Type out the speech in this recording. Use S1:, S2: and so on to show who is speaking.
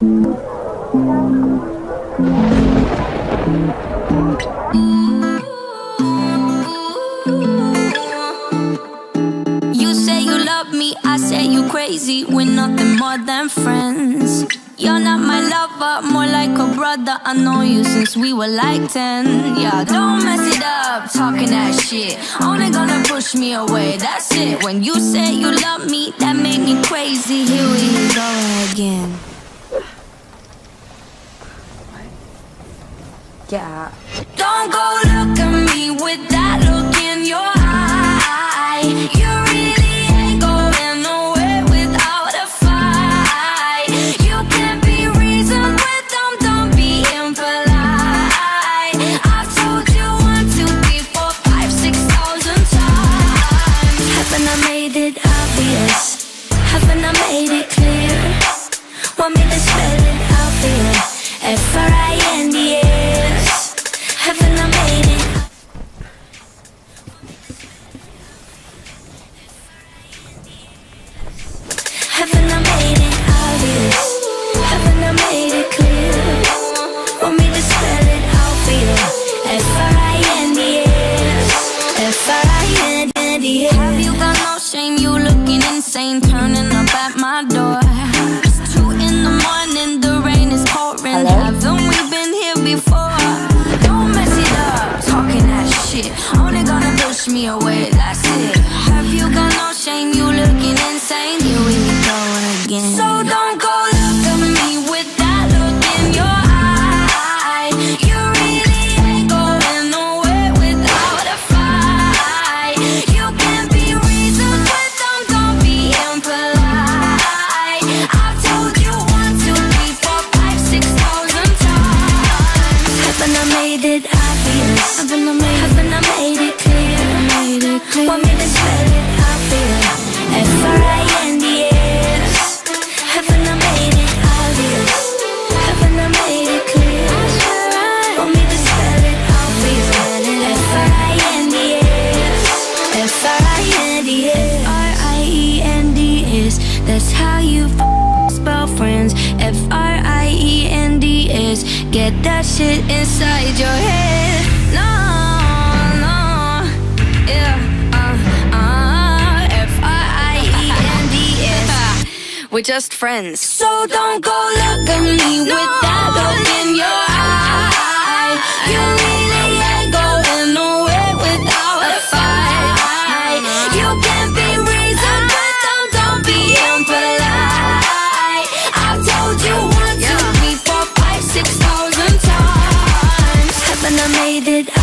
S1: You say you love me, I say you crazy. We're nothing more than friends. You're not my lover, more like a brother. I know you since we were like 10. Yeah, don't mess it up, talking that shit. Only gonna push me away, that's it. When you say you love me, that made me crazy. Here we go again. Yeah.
S2: Don't go look spell it out for you. F-R-I-N-D-S F-R-I-N-D-S Have you got no shame? You looking insane get that shit inside your head. No, no, yeah. Uh, uh, F R I E N D S. We're just friends. So don't go look at me no, with that look in your eye. You need did.